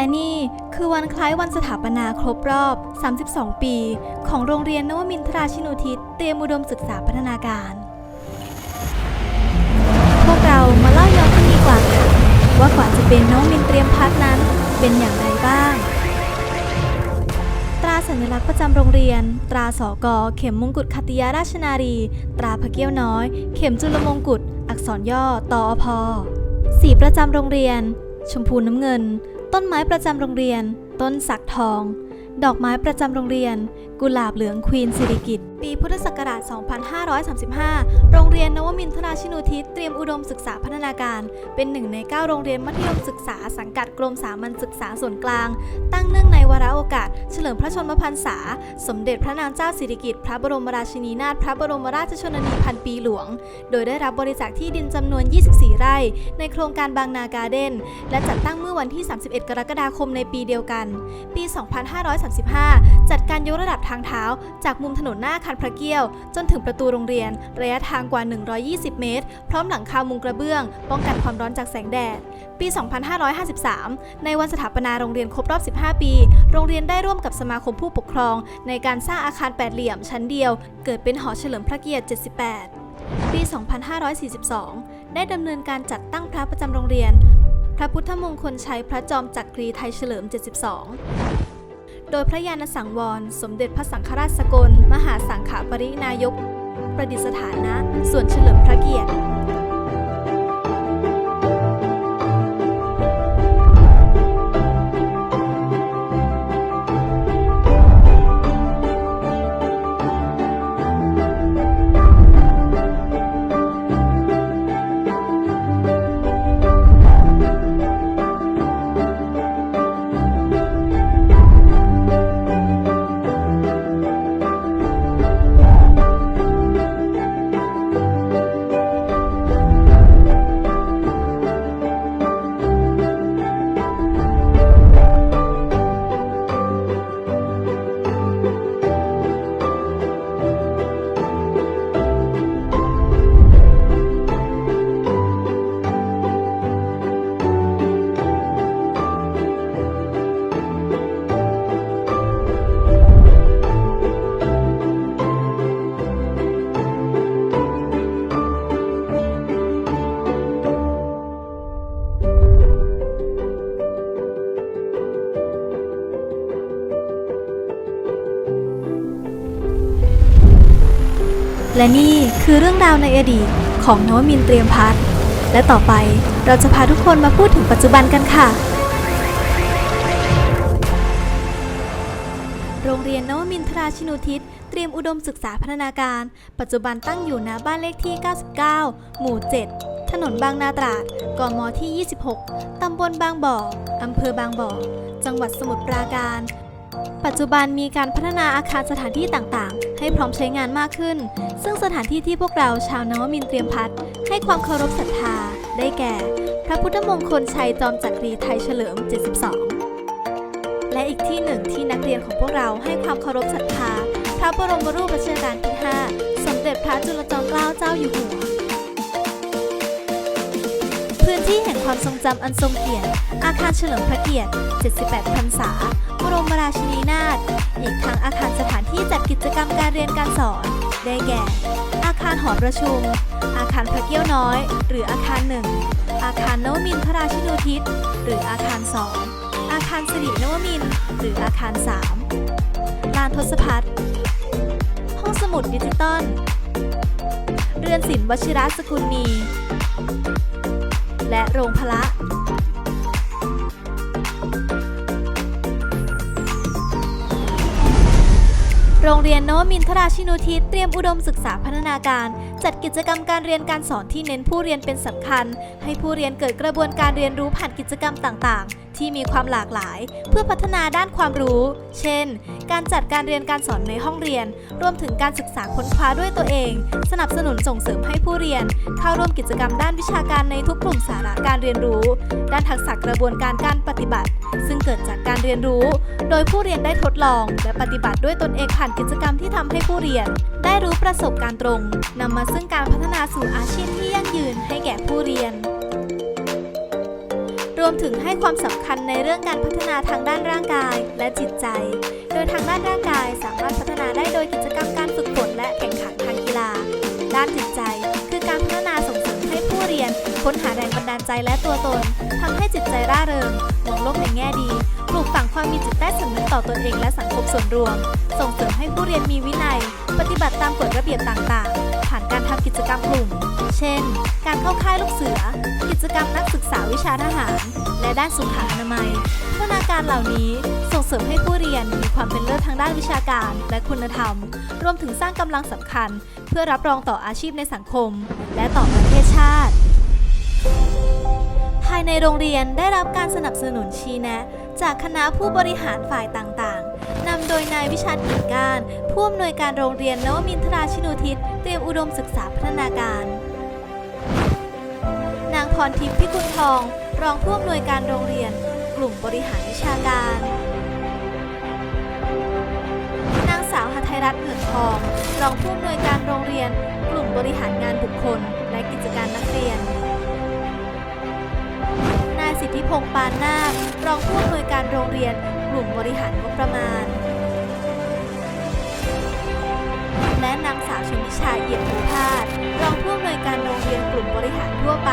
และนี่คือวันคล้ายวันสถาปนาครบรอบ 32 ปี ของโรงเรียนนวมินทราชินูทิศ เตรียมอุดมศึกษาพัฒนาการ พวกเรามาเล่าย้อนกันดีกว่าค่ะว่ากว่าจะเป็นน้องมินเตรียมพัฒน์นั้นเป็นอย่างไรบ้าง ตราสัญลักษณ์ประจำโรงเรียน ตราสอกอเข็มมงกุฎคติยาราชนารี ตราพระเกี้ยวน้อย เข็มจุลมงกุฎอักษรย่อตอพสีประจำโรงเรียน ชมพูน้ำเงิน ต้นไม้ประจำโรงเรียน ต้นสักทอง ดอกไม้ประจำโรงเรียน กุหลาบเหลืองควีนสิริกิต ปีพุทธศักราช 2535 โรงเรียนนวมินทราชินูทิศเตรียมอุดมศึกษาพัฒนาการ เป็นหนึ่งใน 9 โรงเรียนมัธยมศึกษาสังกัดกรมสามัญศึกษาส่วนกลาง ตั้งเนื่องในวาระโอกาส เฉลิมพระชนมพรรษา สมเด็จพระนางเจ้าสิริกิติ์พระบรมราชินีนาถพระบรมราชชนนีพันปีหลวง โดยได้รับบริจาคที่ดินจำนวน 24 ไร่ ในโครงการบางนาการ์เด้น และจัดตั้งเมื่อวันที่ 31 กรกฎาคมในปีเดียวกัน ปี 2535 จัดการยกระดับทางเท้า จากมุมถนนหน้าอาคารพระเกี้ยว จนถึงประตูโรงเรียน ระยะทางกว่า 120 เมตร พร้อมหลังคามุงกระเบื้อง ป้องกันความร้อนจากแสงแดด ปี 2553 ในวันสถาปนาโรงเรียนครบรอบ 15 ปี โรงเรียนได้ร่วมกับสมาคมผู้ปกครอง ในการสร้างอาคารแปดเหลี่ยมชั้นเดียว เกิดเป็นหอเฉลิมพระเกียรติ 78 ปี 2542 ได้ดำเนินการจัดตั้งพระประจำโรงเรียน พระพุทธมงคลชัยพระจอมจักรีไทยเฉลิม 72 โดยพระยาณสังวร สมเด็จพระสังฆราชสกล มหาสังฆปรินายก ประดิษฐานณส่วนเฉลิมพระเกียรติ และนี่คือเรื่องราวในอดีตของนวมินเตรียมพัฒน์และต่อไปเราจะพาทุกคนมาพูดถึงปัจจุบันกันค่ะ โรงเรียนนวมินทราชินูทิศ เตรียมอุดมศึกษาพัฒนาการ ปัจจุบันตั้งอยู่ณบ้านเลขที่ 99 หมู่ 7 ถนนบางนาตราด กมที่ 26 ตำบลบางบ่อ อำเภอบางบ่อ จังหวัดสมุทรปราการ ปัจจุบันมีการพัฒนาอาคารสถานที่ต่างๆ ให้พร้อมใช้งานมากขึ้น ซึ่งสถานที่ที่พวกเราชาวนวมินเตรียมพัฒให้ความเคารพศรัทธา ได้แก่ พระพุทธมงคลชัยจอมจักรีไทยเฉลิม 72 และอีกที่หนึ่งที่นักเรียนของพวกเราให้ความเคารพศรัทธา พระบรมรูปรัชกาลที่ 5 สมเด็จพระจุลจอมเกล้าเจ้าอยู่หัว ที่แห่งความทรงจำอันทรงเกียรติ อาคารเฉลิมพระเกียรติ 78 พรรษา บรมราชินีนาถ อีกทั้งอาคารสถานที่จัดกิจกรรมการเรียนการสอน ได้แก่ อาคารหอประชุม อาคารพระเกี้ยวน้อย หรืออาคารหนึ่ง อาคารนวมินทราชินูทิศ หรืออาคารสอง อาคารสิรินวมิน หรืออาคารสามลานทศพัฒน์ห้องสมุดดิจิตอล เรือนศิลป์วชิระสกุลนี และโรงพละโรงเรียนโนมินทราชินูทิศเตรียมอุดมศึกษาพัฒนาการ จัดกิจกรรมการเรียนการสอนที่เน้นผู้เรียนเป็นสำคัญ ให้ผู้เรียนเกิดกระบวนการเรียนรู้ผ่านกิจกรรมต่างๆ ที่มีความหลากหลาย เพื่อพัฒนาด้านความรู้ เช่น การจัดการเรียนการสอนในห้องเรียน รวมถึงการศึกษาค้นคว้าด้วยตัวเอง สนับสนุนส่งเสริมให้ผู้เรียน เข้าร่วมกิจกรรมด้านวิชาการในทุกกลุ่มสาระการเรียนรู้ ด้านทักษะกระบวนการการปฏิบัติ ซึ่งเกิดจากการเรียนรู้ โดยผู้เรียนได้ทดลอง และปฏิบัติด้วยตนเองผ่านกิจกรรมที่ทำให้ผู้เรียน ได้รู้ประสบการณ์ตรงนำมาซึ่งการพัฒนาสู่อาชีพที่ยั่งยืนให้แก่ผู้เรียน รวมถึงให้ความสำคัญในเรื่องการพัฒนาทางด้านร่างกายและจิตใจ โดยทางด้านร่างกายสามารถพัฒนาได้โดยกิจกรรมการฝึกฝนและแข่งขันทางกีฬา ด้านจิตใจคือการพัฒนาส่งเสริมให้ผู้เรียน ค้นหาแรงบันดาลใจและตัวตนทำให้จิตใจร่าเริงมองโลกในแง่ดีปลูกฝังความมี ต่อตนเองและสังคมส่วนรวม ส่งเสริมให้ผู้เรียนมีวินัย ปฏิบัติตามกฎระเบียบต่างๆ ผ่านการทำกิจกรรมกลุ่ม เช่น การเข้าค่ายลูกเสือ กิจกรรมนักศึกษาวิชาทหาร และด้านสุขอนามัยพัฒนาการเหล่านี้ส่งเสริมให้ผู้เรียนมีความเป็นเลิศทางด้านวิชาการและคุณธรรม รวมถึงสร้างกำลังสำคัญ เพื่อรับรองต่ออาชีพในสังคม และต่อประเทศชาติ ภายในโรงเรียนได้รับการสนับสนุนชี้แนะ จากคณะผู้บริหารฝ่ายต่างๆ นำโดยนายวิชันกิ่งการผู้อำนวยการโรงเรียนนวมินทราชินูทิศ เตรียมอุดมศึกษาพัฒนาการ นางพรทิพย์พิกุลทอง รองผู้อำนวยการโรงเรียน กลุ่มบริหารวิชาการ นางสาวหทัยรัตน์เหือนทอง รองผู้อำนวยการโรงเรียน กลุ่มบริหารงานบุคคล และกิจการนักเรียน พงษ์ปานนาครองผู้อำนวยการโรงเรียนกลุ่มบริหารงบประมาณ และนางสาวชนิชาเอี่ยมภูพาสรองผู้อำนวยการโรงเรียนกลุ่มบริหารทั่วไป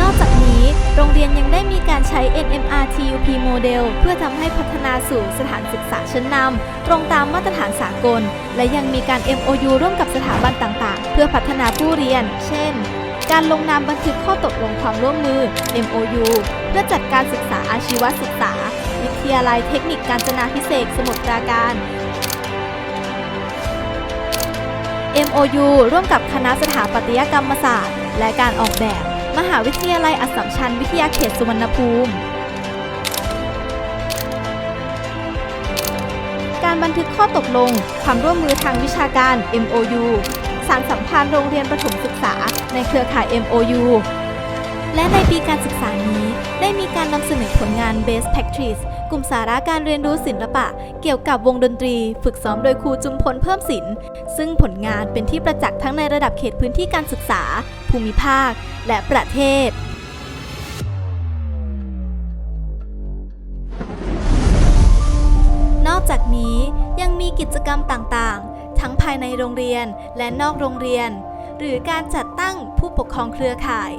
นอกจากนี้ โรงเรียนยังได้มีการใช้ NMR TUP โมเดลเพื่อทำให้พัฒนาสู่สถานศึกษาชั้นนำตรงตามมาตรฐานสากล และยังมีการ MOU ร่วมกับสถาบันต่างๆ เพื่อพัฒนาผู้เรียน เช่น การลงนามบันทึกข้อตกลงความร่วมมือ MOU เพื่อจัดการศึกษาอาชีวศึกษา วิทยาลัยเทคนิคการจนาพิเศษสมุทรปราการ MOU ร่วมกับคณะสถาปัตยกรรมศาสตร์ และการออกแบบ มหาวิทยาลัยอัสสัมชัญวิทยาเขตสุวรรณภูมิ การบันทึกข้อตกลง ความร่วมมือทางวิชาการ MOU สารสัมพันธ์โรงเรียนประถมศึกษา ในเครือข่าย MOU และในปีการศึกษานี้ ได้มีการนำเสนอผลงาน Best Practice กลุ่มสาระการเรียนรู้ศิลปะ เกี่ยวกับวงดนตรี ฝึกซ้อมโดยครูจุมพลเพิ่มศิลป์ซึ่งผลงานเป็นที่ประจักษ์ทั้งในระดับเขตพื้นที่การศึกษา ภูมิภาค และประเทศนอกจากนี้ยังมีกิจกรรมต่างๆ ทั้งภายในโรงเรียนและนอกโรงเรียน หรือการจัดตั้งผู้ปกครองเครือข่าย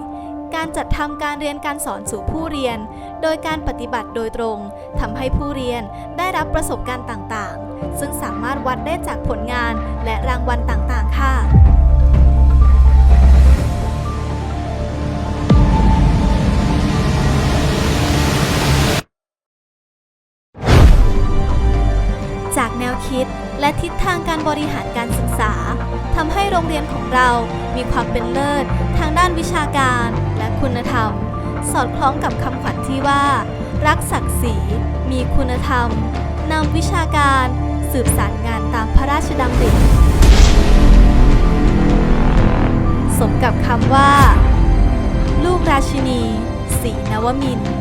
การจัดทำการเรียนการสอนสู่ผู้เรียน โดยการปฏิบัติโดยตรงทำให้ผู้เรียนได้รับประสบการณ์ต่างๆ ซึ่งสามารถวัดได้จากผลงานและรางวัลต่างๆ ค่ะ คิด และทิศทางการบริหารการศึกษาทำให้โรงเรียนของเรามีความเป็นเลิศ ทางด้านวิชาการและคุณธรรม สอดคล้องกับคำขวัญที่ว่า รักศักดิ์ศรีมีคุณธรรมนำวิชาการสืบสารงานตามพระราชดำริสมกับคำว่า ลูกราชินีศรีนวมินทร์